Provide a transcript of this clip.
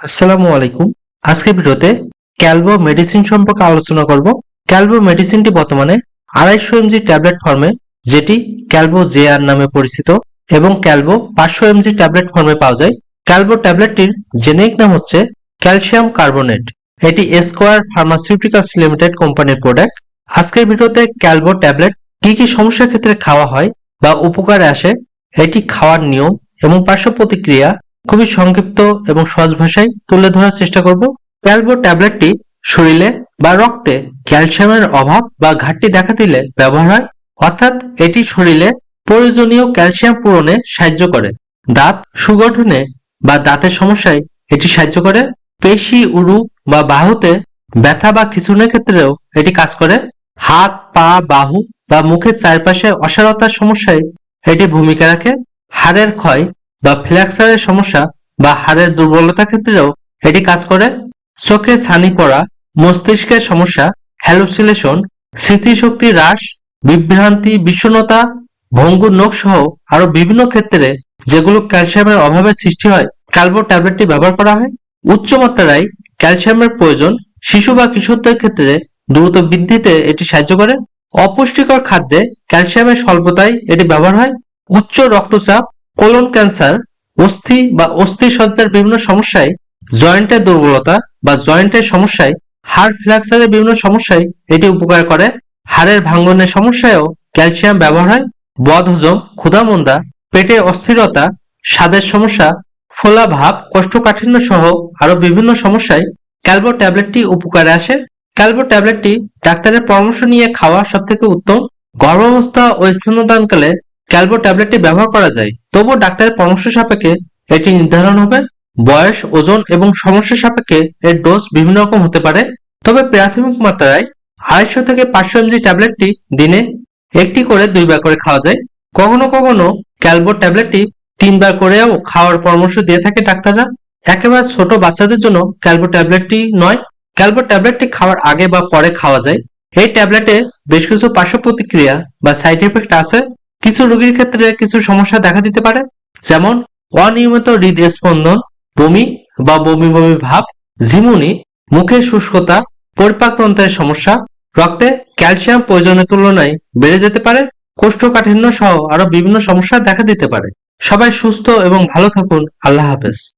আসসালামু আলাইকুম। আজকের ভিডিওতে ক্যালভো মেডিসিন সম্পর্কে আলোচনা করব। ক্যালভো মেডিসিনটি বর্তমানে আড়াইশো এমজি ট্যাবলেট ফর্মে, যেটি ক্যালভো জেআর নামে পরিচিত, এবং ক্যালভো পাঁচশো এমজি ট্যাবলেট ফর্মে পাওয়া যায়। ক্যালভো ট্যাবলেটটির জেনেরিক নাম হচ্ছে ক্যালসিয়াম কার্বোনেট। এটি স্কোয়ার ফার্মাসিউটিক্যালস লিমিটেড কোম্পানির প্রোডাক্ট। আজকের ভিডিওতে ক্যালভো ট্যাবলেট কি কি সমস্যার ক্ষেত্রে খাওয়া হয় বা উপকারে আসে, এটি খাওয়ার নিয়ম এবং পার্শ্ব প্রতিক্রিয়া খুবই সংক্ষিপ্ত এবং সহজ ভাষায় তুলে ধরার চেষ্টা করব। ক্যালভো ট্যাবলেটটি শরীরে বা রক্তে ক্যালসিয়ামের অভাব বা ঘাটতি দেখা দিলে ব্যবহার হয়, অর্থাৎ এটি শরীরে প্রয়োজনীয় ক্যালসিয়াম পূরণে সাহায্য করে। দাঁত সুগঠনে বা দাঁতের সমস্যায় এটি সাহায্য করে। পেশি, উরু বা বাহুতে ব্যথা বা খিচুনের ক্ষেত্রেও এটি কাজ করে। হাত, পা, বাহু বা মুখের চারপাশে অসারতার সমস্যায় এটি ভূমিকা রাখে। হাড়ের ক্ষয় বা ফ্ল্যাক্সারের সমস্যা বা হাড়ের দুর্বলতা ক্ষেত্রেও এটি কাজ করে। চোখে ছানি পড়া, মস্তিষ্কের সমস্যা হ্যালুসিলেশন স্মৃতিশক্তি হ্রাস, বিভ্রান্তি, বিষণ্ণতা, ভঙ্গুর নখ সহ আরও বিভিন্ন ক্ষেত্রে যেগুলো ক্যালসিয়ামের অভাবের সৃষ্টি হয় ক্যালভো ট্যাবলেটটি ব্যবহার করা হয়। উচ্চ মাত্রায় ক্যালসিয়ামের প্রয়োজন শিশু বা কিশোরদের ক্ষেত্রে দ্রুত বৃদ্ধিতে এটি সাহায্য করে। অপুষ্টিকর খাদ্যে ক্যালসিয়ামের স্বল্পতায় এটি ব্যবহার হয়। উচ্চ রক্তচাপ কোলন ক্যান্সার, অস্থি বা অস্থি সজ্জার বিভিন্ন সমস্যায় জয়েন্টের দুর্বলতা বা জয়েন্টের সমস্যায় হাড় ফ্ল্যাক্সারের বিভিন্ন সমস্যায় এটি উপকার করে। হাড়ের ভাঙ্গনের সমস্যায়ও ক্যালসিয়াম ব্যবহার হয়। বদহজম ক্ষুধামন্দা পেটে অস্থিরতা, স্বাদের সমস্যা, ফোলা ভাব, কোষ্ঠকাঠিন্য সহ আরও বিভিন্ন সমস্যায় ক্যালভো ট্যাবলেটটি উপকারে আসে। ক্যালভো ট্যাবলেটটি ডাক্তারের পরামর্শ নিয়ে খাওয়া সব থেকে উত্তম। গর্ভাবস্থা ও স্তন্যদানকালে ক্যালভো ট্যাবলেটটি ব্যবহার করা যায়। তবুও ডাক্তারের পরামর্শ সাপেক্ষে এটি নির্ধারণ হবে বয়স, ওজন এবং সমস্যা সাপেক্ষে এর ডোজ বিভিন্ন রকম হতে পারে। তবে প্রাথমিক মাত্রায় আড়াইশো থেকে পাঁচশো এমজি ট্যাবলেটটি দিনে একটি করে দুইবার করে খাওয়া যায়। কখনো কখনো ক্যালভো ট্যাবলেটটি তিনবার করেও খাওয়ার পরামর্শ দিয়ে থাকে ডাক্তাররা। একেবারে ছোট বাচ্চাদের জন্য ক্যালভো ট্যাবলেটটি নয়। ক্যালভো ট্যাবলেটটি খাওয়ার আগে বা পরে খাওয়া যায়। এই ট্যাবলেটে বেশ কিছু পার্শ্ব প্রতিক্রিয়া বা সাইড এফেক্ট আছে। কিছু রোগীর ক্ষেত্রে কিছু সমস্যা দেখা দিতে পারে। যেমন অনিয়মিত হৃদস্পন্দন, বমি বা বমি বমি ভাব, ঝিমুনি মুখের শুষ্কতা, পরিপাকতন্ত্রের সমস্যা, রক্তে ক্যালসিয়াম প্রয়োজনের তুলনায় বেড়ে যেতে পারে। কোষ্ঠকাঠিন্য সহ আরও বিভিন্ন সমস্যা দেখা দিতে পারে। সবাই সুস্থ এবং ভালো থাকুন। আল্লাহ হাফেজ।